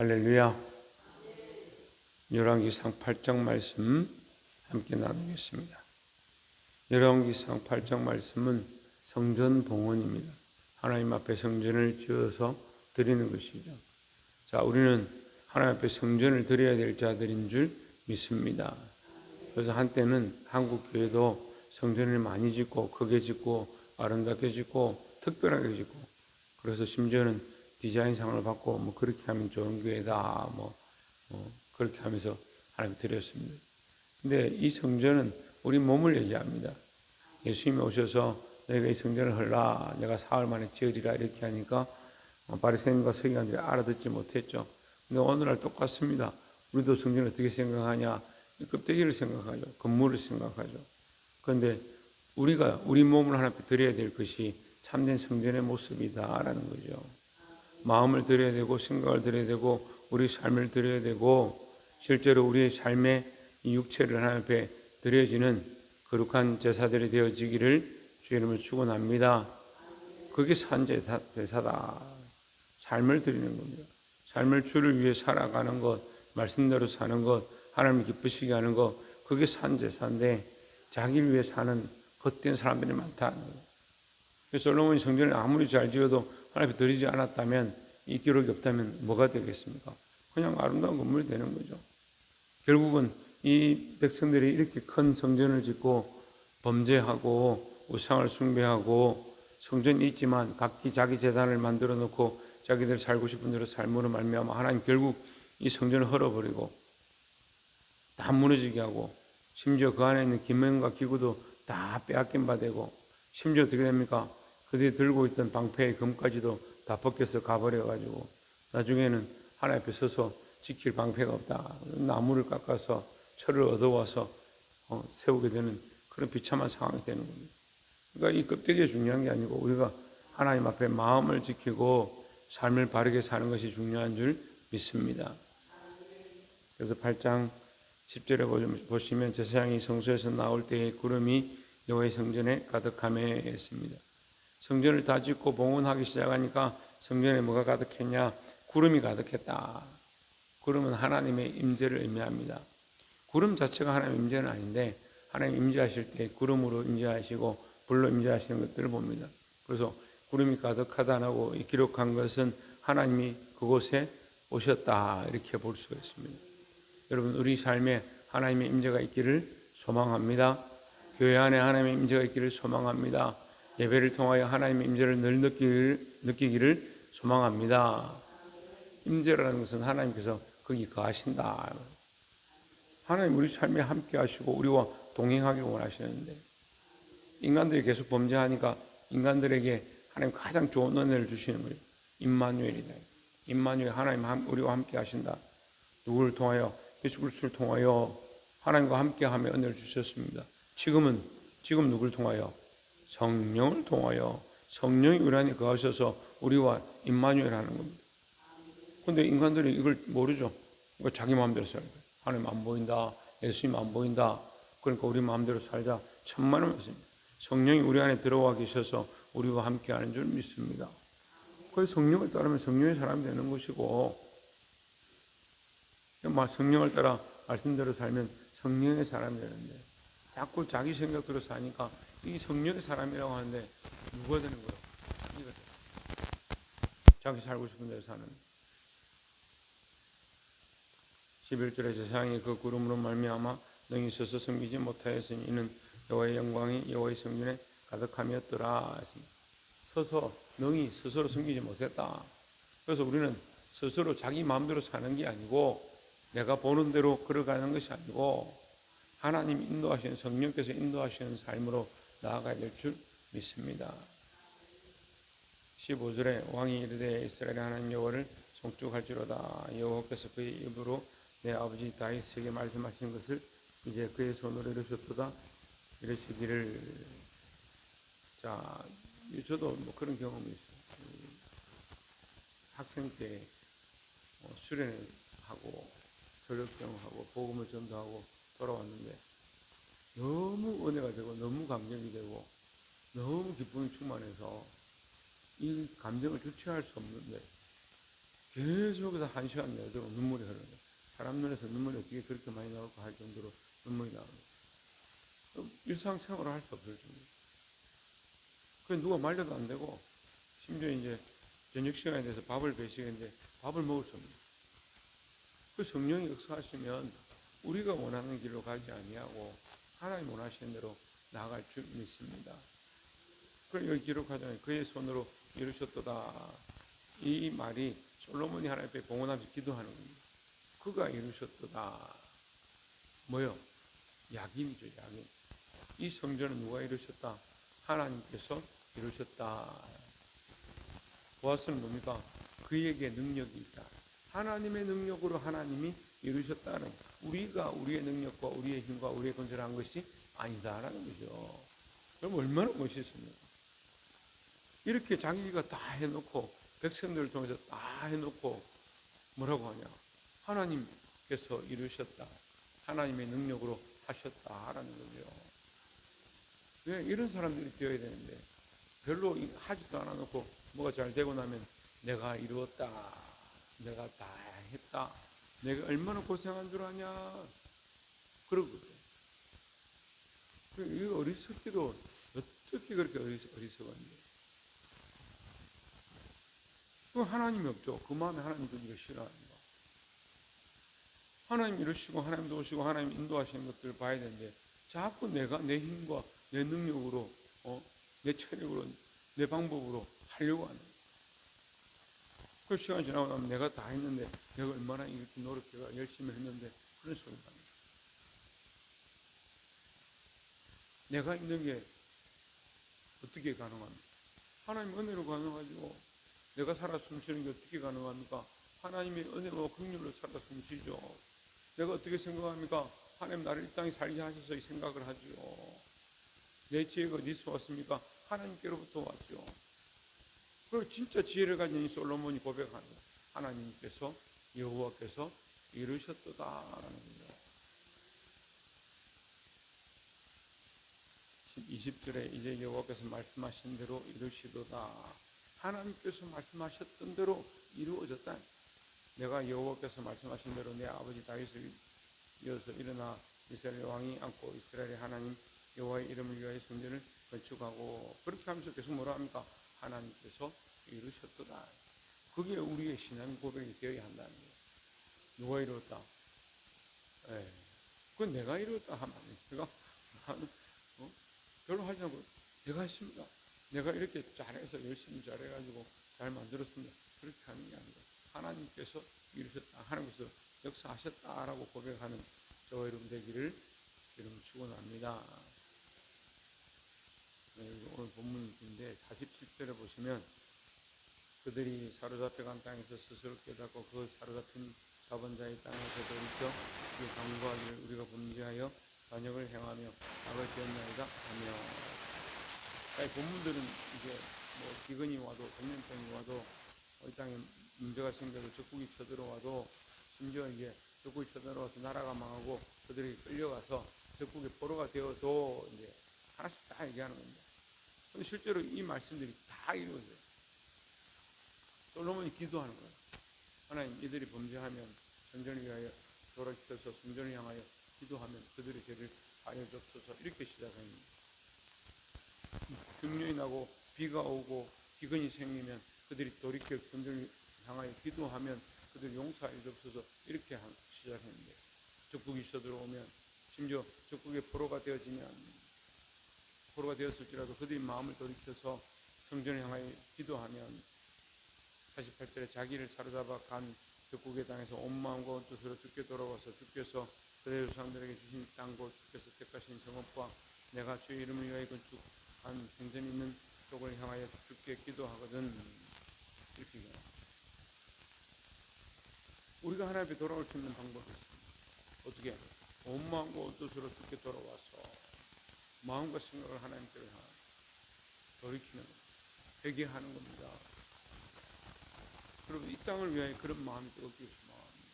할렐루야. 열왕기상 8장 말씀 함께 나누겠습니다. 열왕기상 8장 말씀은 성전 봉헌입니다. 하나님 앞에 성전을 지어서 드리는 것이죠. 자, 우리는 하나님 앞에 성전을 드려야 될 자들인 줄 믿습니다. 그래서 한때는 한국 교회도 성전을 많이 짓고 크게 짓고 아름답게 짓고 특별하게 짓고 그래서 심지어는 디자인 상을 받고 뭐 그렇게 하면 좋은 교회다 뭐, 뭐 그렇게 하면서 하나님 드렸습니다. 근데 이 성전은 우리 몸을 얘기합니다. 예수님이 오셔서 너희가 이 성전을 헐라 내가 사흘 만에 지으리라 이렇게 하니까 어, 바리새인과 서기관들이 알아듣지 못했죠. 근데 오늘날 똑같습니다. 우리도 성전을 어떻게 생각하냐? 이 껍데기를 생각하죠. 건물을 생각하죠. 그런데 우리가 우리 몸을 하나 앞에 드려야 될 것이 참된 성전의 모습이다라는 거죠. 마음을 드려야 되고 생각을 드려야 되고 우리 삶을 드려야 되고 실제로 우리의 삶의 이 육체를 하나님 앞에 드려지는 거룩한 제사들이 되어지기를 주 이름을 축원합니다. 그게 산제사 대사다. 삶을 드리는 겁니다. 삶을 주를 위해 살아가는 것, 말씀대로 사는 것, 하나님 기쁘시게 하는 것, 그게 산제사인데 자기를 위해 사는 헛된 사람들이. 그래서 솔로몬이 성전을 아무리 잘 지어도 하나님 앞에 드리지 않았다면 이 기록이 없다면 뭐가 되겠습니까? 그냥 아름다운 건물이 되는 거죠. 결국은 이 백성들이 이렇게 큰 성전을 짓고 범죄하고 우상을 숭배하고 성전이 있지만 각기 자기 재단을 만들어 놓고 자기들 살고 싶은 대로 삶으로 말미암아 하나님 결국 이 성전을 헐어버리고 다 무너지게 하고 심지어 그 안에 있는 기명과 기구도 다 빼앗긴 바 되고 심지어 어떻게 됩니까? 그들이 들고 있던 방패의 금까지도 다 벗겨서 가버려가지고 나중에는 하나님 앞에 서서 지킬 방패가 없다. 나무를 깎아서 철을 얻어와서 어, 세우게 되는 그런 비참한 상황이 되는 겁니다. 그러니까 이 껍데기가 중요한 게 아니고 우리가 하나님 앞에 마음을 지키고 삶을 바르게 사는 것이 중요한 줄 믿습니다. 그래서 8장 10절에 보시면 제사장이 성소에서 나올 때의 구름이 여호와의 성전에 가득함에 했습니다. 성전을 다 짓고 봉헌하기 시작하니까 성전에 뭐가 가득했냐? 구름이 가득했다. 구름은 하나님의 임재를 의미합니다. 구름 자체가 하나님의 임재는 아닌데 하나님 임재하실 때 구름으로 임재하시고 불로 임재하시는 것들을 봅니다. 그래서 구름이 가득하다고 기록한 것은 하나님이 그곳에 오셨다 이렇게 볼 수가 있습니다. 여러분 우리 삶에 하나님의 임재가 있기를 소망합니다. 교회 안에 하나님의 임재가 있기를 소망합니다. 예배를 통하여 하나님의 임재를 늘 느끼기를, 느끼기를 소망합니다. 임재라는 것은 하나님께서 거기 거하신다. 하나님 우리 삶에 함께 하시고 우리와 동행하기 원하시는데 인간들이 계속 범죄하니까 인간들에게 하나님 가장 좋은 은혜를 주시는 거예요. 임마누엘이다. 임마누엘 하나님 우리와 함께 하신다. 누구를 통하여 예수 그리스도를 통하여 하나님과 함께 하며 은혜를 주셨습니다. 지금은 지금 누구를 통하여 성령을 통하여 성령이 우리 안에 거하셔서 우리와 임마누엘 하는 겁니다. 근데 인간들이 이걸 모르죠. 이거 자기 마음대로 살고 하나님 안 보인다. 예수님 안 보인다. 그러니까 우리 마음대로 살자. 천만의 말씀입니다. 성령이 우리 안에 들어와 계셔서 우리와 함께 하는 줄 믿습니다. 그 성령을 따르면 성령의 사람이 되는 것이고 성령을 따라 말씀대로 살면 성령의 사람이 되는데 자꾸 자기 생각대로 사니까 이 성령의 사람이라고 하는데 누가 되는 거예요? 자기 살고 싶은 대로 사는 11절에 세상이 그 구름으로 말미암아 능히 서서 섬기지 못하였으니 이는 여호와의 영광이 여호와의 성전에 가득함이었더라. 서서 능히 스스로 섬기지 못했다. 그래서 우리는 스스로 자기 마음대로 사는 게 아니고 내가 보는 대로 걸어가는 것이 아니고 하나님 인도하시는 성령께서 인도하시는 삶으로 나아가야 될 줄 믿습니다. 15절에 왕이 이르되 이스라엘 하나님 여호와를 송축할지로다 여호와께서 그의 입으로 내 아버지 다윗에게 말씀하신 것을 이제 그의 손으로 이루셨도다 이러시기를 자 저도 뭐 그런 경험이 있어요. 학생 때뭐 수련을 하고 전력경하고 복음을 전도하고 돌아왔는데 너무 은혜가 되고 너무 감격이 되고 너무 기쁨이 충만해서 이 감정을 주체할 수 없는데 계속해서 한 시간 내도록 눈물이 흐르는 거예요. 사람 눈에서 눈물이 어떻게 그렇게 많이 나올까 할 정도로 눈물이 나오는 거예요. 일상생활을 할 수 없을 정도. 그 누가 말려도 안 되고 심지어 이제 저녁 시간에 대해서 밥을 배시겠는데 밥을 먹을 수 없는 거예요. 그 성령이 역사하시면 우리가 원하는 길로 가지 아니하고 하나님 원하시는 대로 나아갈 줄 믿습니다. 그걸 여기 기록하잖아요. 그의 손으로 이루셨도다. 이 말이 솔로몬이 하나님 앞에 봉헌하면서 기도하는 겁니다. 그가 이루셨도다. 뭐요? 약인이죠, 약인. 이 성전은 누가 이루셨다? 하나님께서 이루셨다. 보아스는 뭡니까? 그에게 능력이 있다. 하나님의 능력으로 하나님이 이루셨다는 우리가 우리의 능력과 우리의 힘과 우리의 건설을 한 것이 아니다라는 거죠. 그럼 얼마나 멋있습니까? 이렇게 자기가 다 해놓고 백성들을 통해서 다 해놓고 뭐라고 하냐? 하나님께서 이루셨다. 하나님의 능력으로 하셨다라는 거죠. 왜 이런 사람들이 되어야 되는데 별로 하지도 않아 놓고 뭐가 잘 되고 나면 내가 이루었다. 내가 다 했다. 내가 얼마나 고생한 줄 아냐. 그러거든. 이 어리석기도 어떻게 그렇게 어리석, 어리석었니? 그 하나님이 없죠. 그 마음에 하나님 그기를 싫어하는 거. 하나님 이루시고 하나님 도우시고 하나님 인도하시는 것들을 봐야 되는데 자꾸 내가 내 힘과 내 능력으로 어? 내 체력으로 내 방법으로 하려고 하는 거예요. 그 시간 지나고 나면 내가 다 했는데 내가 얼마나 이렇게 노력해가 열심히 했는데 그런 소리가 나요. 내가 있는 게 어떻게 가능합니까? 하나님 은혜로 가능하죠. 내가 살아 숨쉬는 게 어떻게 가능합니까? 하나님의 은혜와 긍휼로 살아 숨쉬죠. 내가 어떻게 생각합니까? 하나님 나를 이 땅에 살게 하셔서 이 생각을 하죠. 내 지혜가 어디서 왔습니까? 하나님께로부터 왔죠. 그리고 진짜 지혜를 가진 이 솔로몬이 거예요. 하나님께서 여호와께서 이루셨도다라는 거죠. 20절에 이제 여호와께서 말씀하신 대로 이루시도다. 하나님께서 말씀하셨던 대로 이루어졌다. 내가 여호와께서 말씀하신 대로 내 아버지 다윗을 이어서 일어나 이스라엘 왕이 안고 이스라엘의 하나님 여호와의 이름을 위하여 성전을 건축하고 그렇게 하면서 계속 뭐라 합니까? 하나님께서 이루셨도다. 그게 우리의 신앙 고백이 되어야 한다는 거예요. 누가 이루었다? 예. 그건 내가 이루었다 하면 안 돼. 내가 나는 어? 별로 하지 않고 내가 했습니다. 내가 이렇게 잘해서 열심히 잘해가지고 잘 만들었습니다. 그렇게 하는 게 아니고 하나님께서 이루셨다. 하나님께서 역사하셨다라고 고백하는 저와 여러분 되기를 여러분 축원합니다. 네, 오늘 본문인데 47절에 보시면 그들이 사로잡혀 간 땅에서 스스로 깨닫고 그 사로잡힌 자본자의 땅에서 돌이켜 그 강구하기를 우리가 범죄하여 반역을 행하며 악을 지었나이다 하며 이 본문들은 이제 뭐 기근이 와도 전염병이 와도 이 땅에 문제가 생겨도 적국이 쳐들어와도 심지어 이제 적국이 쳐들어와서 나라가 망하고 그들이 끌려가서 적국의 포로가 되어도 이제 하나씩 다 얘기하는 겁니다. 실제로 이 말씀들이 다 이루어져요. 솔로몬이 기도하는 거예요. 하나님 이들이 범죄하면 성전을 위하여 돌아켜서 성전을 향하여 기도하면 그들의 죄를 줬소서 이렇게 시작합니다. 흉년이 나고 비가 오고 기근이 생기면 그들이 돌이켜 성전을 향하여 기도하면 그들 용서하여 줬소서 이렇게 시작했는데 적국이 쳐들어오면 심지어 적국의 포로가 되어지면 포로가 되었을지라도 그들이 마음을 돌이켜서 성전을 향하여 기도하면 48절에 자기를 사로잡아 간 적국의 땅에서 온 마음과 온 뜻으로 주께 돌아와서 주께서 그대 조상들에게 주신 땅과 주께서 택하신 성읍과 내가 주의 이름을 위하여 건축한 성전이 있는 쪽을 향하여 주께 기도하거든 이렇게 얘기합니다. 우리가 하나님 앞에 돌아올 수 있는 있습니다. 어떻게? 온 마음과 온 뜻으로 주께 돌아와서 마음과 생각을 하나님께로 향하여 돌이키는 회개하는 겁니다. 그리고 이 땅을 위하여 그런 마음이 뜨겁게 소망합니다.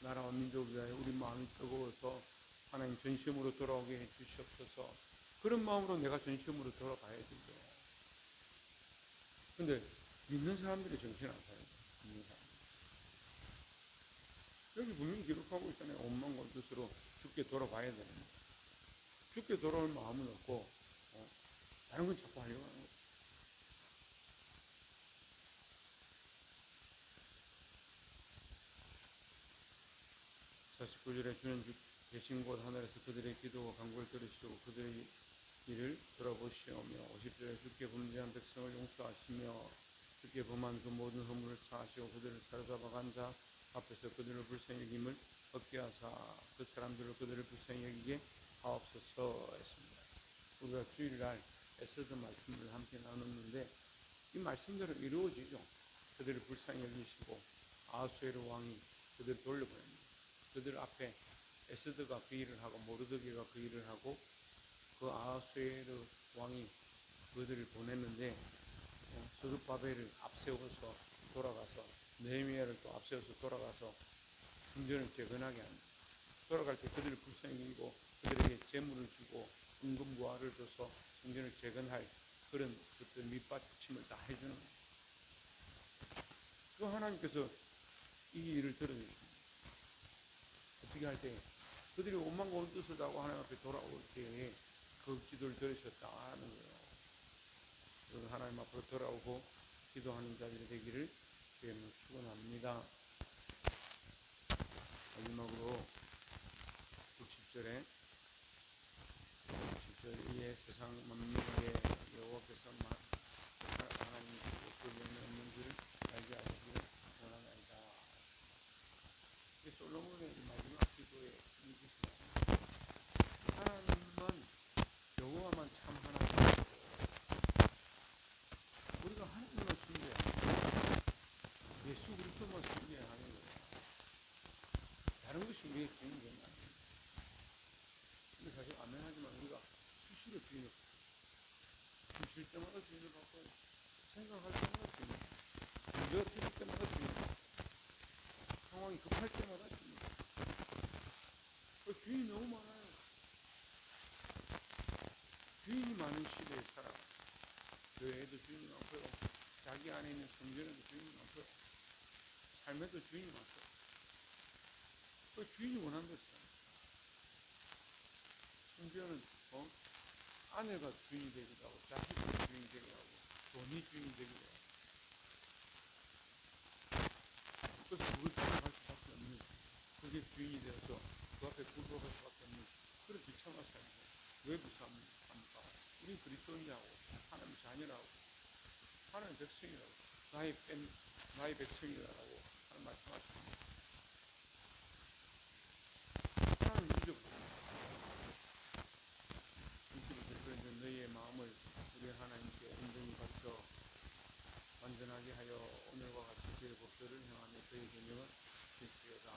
나라와 민족을 위하여 우리 마음이 뜨거워서 하나님 전심으로 돌아오게 해 주시옵소서. 그런 마음으로 내가 전심으로 돌아가야 되죠. 근데 믿는 사람들이 정신 안 차려요. 믿는 사람. 분명히 기록하고 있잖아요. 온 뜻으로 죽게 돌아가야 되는. 죽게 돌아올 마음은 없고 어, 다른 건 자꾸 하려고 하는 거예요. 사십구 절에 주는 주 계신 곳 하늘에서 그들의 기도와 간구를 들으시고 그들의 일을 들어보시오며 50절에 주께 범죄한 백성을 용서하시며 주께 범한 그 모든 허물을 사하시고 그들을 사로잡아간 자 앞에서 그들을 불쌍히 여김을 얻게 하사 그 사람들을 그들을 불쌍히 여기게 하옵소서 했습니다. 우리가 주일날 에서드 말씀을 함께 나눴는데 이 말씀대로 이루어지죠. 그들을 불쌍히 여기시고 아수에르 왕이 그들을 돌려보냅니다. 그들 앞에 에스드가 그 일을 하고 모르드게가 그 일을 하고 그 아수에르 왕이 그들을 보냈는데 어, 스룹바벨을 앞세워서 돌아가서 네미야를 또 앞세워서 돌아가서 성전을 재건하게 합니다. 돌아갈 때 그들을 불쌍히 여기고 그들에게 재물을 주고 은금 부하를 줘서 성전을 재건할 그런 어떤 밑받침을 다 해주는 거예요. 그 하나님께서 이 일을 들어주십니다. 어떻게 할 때 그들이 원망과 온뜻을 다고 하나님 앞에 돌아올 때에 그 기도를 들으셨다 하는 거예요. 그래서 하나님 앞으로 돌아오고 기도하는 자들이 되기를 주님을 축원합니다. 마지막으로 60절에 60절 이에 세상 만민에게 여호와께서 마- 하나님 그에는 없는 줄을 알게 하시기를 원하나이다. 이게 솔로몬의 이 마지막 기도의 이기입니다. 하나님만 여호와만 참 하나님. 우리가 하나님만 숭배하는 예수 그리스도만 숭배하는 거예요. 다른 것이 우리의 주인이 되면 안 돼요. 근데 사실 아멘하지만 우리가 수시로 주인을 주실 때마다 주인을 받고 생각할 때마다 주인을 받고 문제가 터질 때마다 주인을 받고 상황이 급할 때마다 받고 그 주인이 너무 많아요. 주인이 많은 시대에 살아가. 교회에도 주인이 많고요. 자기 안에 있는 성전에도 주인이 많고요. 삶에도 주인이 많고요. 그 주인이 원하는 것이잖아요. 심지어는 어? 아내가 주인이 되기도 하고 자식이 주인이 되기도 하고 돈이 주인이 되기도 하고 그래서 그걸 따라갈 수밖에 없는 그게 주인이 되어서 그 앞에 굴복할 수밖에 없는 그런 비참한 삶이죠. 왜 무사합니까? 우리 그리스도인이라고 하나님 자녀라고 하나님 백성이라고 나의 뺀 나의 백성이라고 하는 말씀하십니다. 하나님 잊어버립니다. 그래서 너희의 마음을 우리 하나님께 온전히 바쳐 완전하게 하여 오늘과 같이 그의 법도를 행하며 저희 개념을 지키려다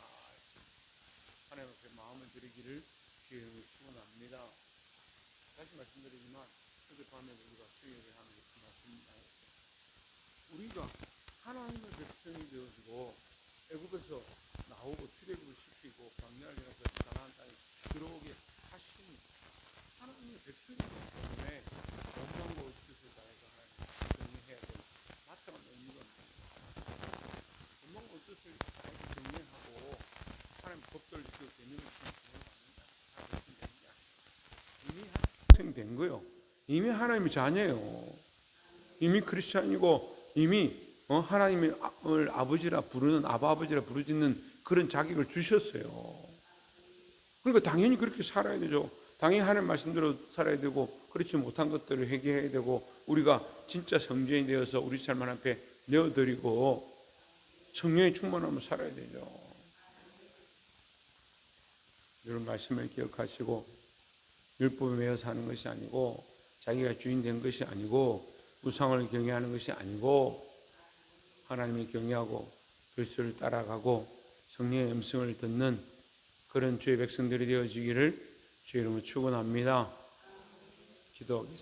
하나님 앞에 마음을 드리기를 주님을 축원합니다. 다시 말씀드리지만 어젯밤에 우리가 수요일에 하는 그 말씀입니다. 우리가 하나님의 백성이 되어지고 애굽에서 나오고 출애굽을 시키고 광야를 지나서 가나안 땅에 들어오게 하신 하나님의 백성이기 때문에 원망과 뜻을 다해서 하나님 정리해야 될 마땅한 의무가 있습니다. 원망과 뜻을 다해서 정리하고 하나님 법도를 지키고 개념을. 이미 된 거요. 이미 하나님의 자녀예요. 이미 크리스찬이고 이미 어, 하나님을 아버지라 부르는 아바 아버지라 부르짖는 그런 자격을 주셨어요. 그러니까 당연히 그렇게 살아야 되죠. 당연히 하나님 말씀대로 살아야 되고 그렇지 못한 것들을 회개해야 되고 우리가 진짜 성전이 되어서 우리 삶 앞에 내어드리고 성령의 충만함을 살아야 되죠. 이런 말씀을 기억하시고 율법에 매여 사는 것이 아니고 자기가 주인 된 것이 아니고 우상을 경외하는 것이 아니고 하나님을 경외하고 그리스도를 따라가고 성령의 음성을 듣는 그런 주의 백성들이 되어지기를 주의 이름으로 축원합니다. 기도하겠습니다.